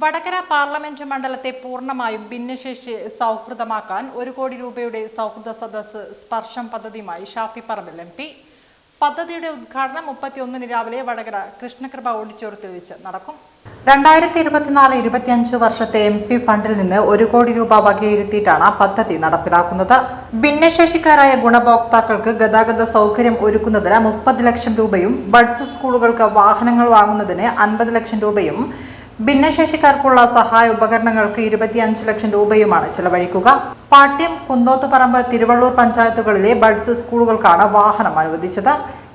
Vadakara parliament മണ്ഡലത്തെ പൂർണമായും ഭിന്നശേഷി സൗഹൃദമാക്കാൻ ഒരു കോടി രൂപയുടെ സൗഹൃദ സദസ് സ്പർശം പദ്ധതിയുമായി ഷാഫി പറമ്പിൽ എം പി. പദ്ധതിയുടെ ഉദ്ഘാടനം മുപ്പത്തിയൊന്നിന് രാവിലെ വടകര കൃഷ്ണകൃപ ഓഡിറ്റോറിയത്തിൽ വെച്ച് നടക്കും. രണ്ടായിരത്തി ഇരുപത്തിനാല് ഇരുപത്തിയഞ്ച് വർഷത്തെ എം പി ഫണ്ടിൽ നിന്ന് ഒരു കോടി രൂപ വകയിരുത്തിയിട്ടാണ് പദ്ധതി നടപ്പിലാക്കുന്നത്. ഭിന്നശേഷിക്കാരായ ഗുണഭോക്താക്കൾക്ക് ഗതാഗത സൗകര്യം ഒരുക്കുന്നതിന് മുപ്പത് ലക്ഷം രൂപയും ബഡ്സ് സ്കൂളുകൾക്ക് വാഹനങ്ങൾ വാങ്ങുന്നതിന് അൻപത് ലക്ഷം രൂപയും ഭിന്നശേഷിക്കാർക്കുള്ള സഹായ ഉപകരണങ്ങൾക്ക് ഇരുപത്തിയഞ്ച് ലക്ഷം രൂപയുമാണ് ചെലവഴിക്കുക. പാട്യം കുന്നോത്തുപറമ്പ് തിരുവള്ളൂർ പഞ്ചായത്തുകളിലെ ബഡ്സ് സ്കൂളുകൾക്കാണ് വാഹനം അനുവദിച്ചത്.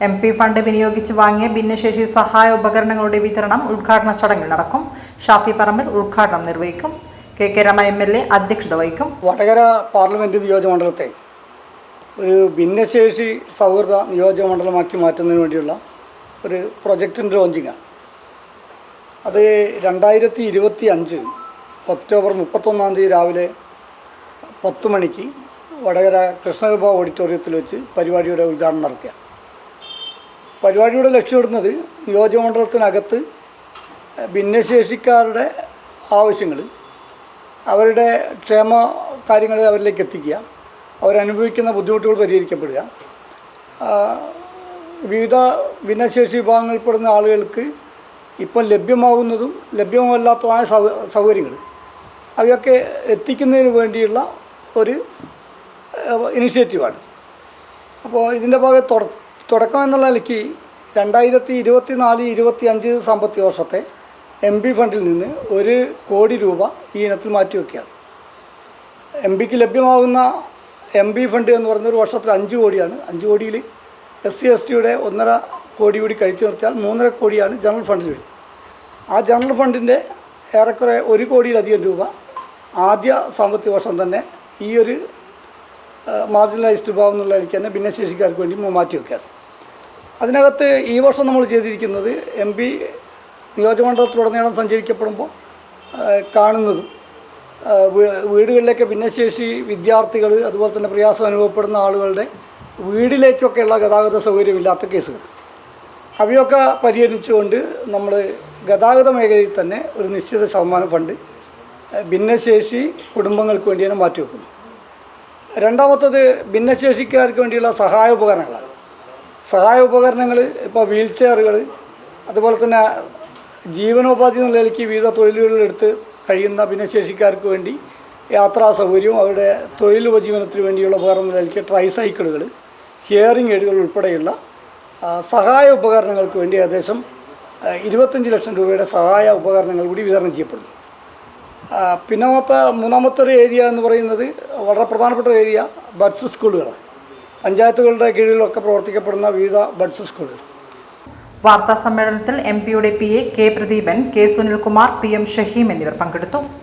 എം പി ഫണ്ട് വിനിയോഗിച്ച് വാങ്ങിയ ഭിന്നശേഷി സഹായ ഉപകരണങ്ങളുടെ വിതരണം ഉദ്ഘാടന ചടങ്ങിൽ നടക്കും. ഷാഫി പറമ്പിൽ ഉദ്ഘാടനം നിർവഹിക്കും. K K Rema M L A അധ്യക്ഷത വഹിക്കും. വടകര പാർലമെന്റ് നിയോജകമണ്ഡലത്തെ ഒരു ഭിന്നശേഷി സൗഹൃദ നിയോജകമണ്ഡലമാക്കി മാറ്റുന്നതിന് വേണ്ടിയുള്ള ഒരു പ്രൊജക്ടിന്റെ ലോഞ്ചിങ്ങാണ് അത് രണ്ടായിരത്തി ഇരുപത്തി അഞ്ച് ഒക്ടോബർ മുപ്പത്തൊന്നാം തീയതി രാവിലെ പത്ത് മണിക്ക് വടകര കൃഷ്ണകൃപ ഓഡിറ്റോറിയത്തിൽ വെച്ച് പരിപാടിയുടെ ഉദ്ഘാടനം നടക്കുക. പരിപാടിയുടെ ലക്ഷ്യമിടുന്നത് നിയോജകമണ്ഡലത്തിനകത്ത് ഭിന്നശേഷിക്കാരുടെ ആവശ്യങ്ങൾ അവരുടെ ക്ഷേമ കാര്യങ്ങൾ അവരിലേക്ക് എത്തിക്കുക അവരനുഭവിക്കുന്ന ബുദ്ധിമുട്ടുകൾ പരിഹരിക്കപ്പെടുക. വിവിധ ഭിന്നശേഷി വിഭാഗങ്ങളിൽപ്പെടുന്ന ആളുകൾക്ക് ഇപ്പം ലഭ്യമാകുന്നതും ലഭ്യമല്ലാത്തതുമായ സൗ സൗകര്യങ്ങൾ. അവയൊക്കെ എത്തിക്കുന്നതിന് വേണ്ടിയുള്ള ഒരു ഇനിഷ്യേറ്റീവാണ്. അപ്പോൾ ഇതിന്റെ തുട- തുടക്കം എന്നുള്ള നിലയ്ക്ക് രണ്ടായിരത്തി ഇരുപത്തി നാല് ഇരുപത്തി അഞ്ച് സാമ്പത്തിക വർഷത്തെ എം പി ഫണ്ടിൽ നിന്ന് ഒരു കോടി രൂപ ഈ ഇനത്തിൽ മാറ്റിവെക്കുകയാണ്. എം പിക്ക് ലഭ്യമാകുന്ന എം പി ഫണ്ട് എന്ന് പറയുന്ന ഒരു വർഷത്തിൽ അഞ്ച് കോടിയാണ്. അഞ്ച് കോടിയിൽ എസ് സി എസ് ടിയുടെ ഒന്നര കോടി കൂടി കഴിച്ചു നിർത്തിയാൽ മൂന്നര കോടിയാണ് ജനറൽ ഫണ്ടിൽ വരും ആ ജനറൽ ഫണ്ടിന്റെ ഏറെക്കുറെ ഒരു കോടിയിലധികം രൂപ ആദ്യ സാമ്പത്തിക വർഷം തന്നെ ഈ ഒരു മാർജിനലൈസ്ഡ് വിഭാഗം എന്നുള്ള എനിക്ക് തന്നെ ഭിന്നശേഷിക്കാർക്ക് വേണ്ടി മാറ്റി വയ്ക്കാറ് അതിനകത്ത് ഈ വർഷം നമ്മൾ ചെയ്തിരിക്കുന്നത് എം പി നിയോജകമണ്ഡലത്തിലുടനീളം സഞ്ചരിക്കപ്പെടുമ്പോൾ കാണുന്നതും വീടുകളിലേക്ക് ഭിന്നശേഷി വിദ്യാർത്ഥികൾ അതുപോലെ തന്നെ പ്രയാസം അനുഭവപ്പെടുന്ന ആളുകളുടെ വീടിലേക്കൊക്കെയുള്ള ഗതാഗത സൗകര്യമില്ലാത്ത കേസുകൾ. അവയൊക്കെ പരിഗണിച്ചുകൊണ്ട് നമ്മൾ ഗതാഗത മേഖലയിൽ തന്നെ ഒരു നിശ്ചിത ശതമാനം ഫണ്ട് ഭിന്നശേഷി കുടുംബങ്ങൾക്ക് വേണ്ടി തന്നെ മാറ്റിവെക്കുന്നു രണ്ടാമത്തത് ഭിന്നശേഷിക്കാർക്ക് വേണ്ടിയുള്ള സഹായ ഉപകരണങ്ങളാണ്. സഹായ ഉപകരണങ്ങൾ ഇപ്പോൾ വീൽ ചെയറുകൾ അതുപോലെ തന്നെ ജീവനോപാധി എന്ന വിവിധ തൊഴിലുകളെടുത്ത് കഴിയുന്ന ഭിന്നശേഷിക്കാർക്ക് വേണ്ടി യാത്രാ സൗകര്യവും അവരുടെ തൊഴിൽ ഉപജീവനത്തിന് വേണ്ടിയുള്ള ഉപകരണം നിലയ്ക്ക് ട്രൈസൈക്കിളുകൾ ഹിയറിംഗ് എയ്ഡുകൾ ഉൾപ്പെടെയുള്ള സഹായ ഉപകരണങ്ങൾക്ക് വേണ്ടി ഏകദേശം ഇരുപത്തഞ്ച് ലക്ഷം രൂപയുടെ സഹായ ഉപകരണങ്ങൾ കൂടി വിതരണം ചെയ്യപ്പെടുന്നു. ആ, പിന്നാമത്തെ മൂന്നാമത്തെ ഒരു ഏരിയ എന്ന് പറയുന്നത് വളരെ പ്രധാനപ്പെട്ട ഏരിയ ബഡ്സ് സ്കൂളുകൾ പഞ്ചായത്തുകളുടെ കീഴിലൊക്കെ പ്രവർത്തിക്കപ്പെടുന്ന വിവിധ ബഡ്സ് സ്കൂളുകൾ. വാർത്താ സമ്മേളനത്തിൽ എം പിയുടെ P A K Pradeepan K Sunilkumar P M Shaheem എന്നിവർ പങ്കെടുത്തു.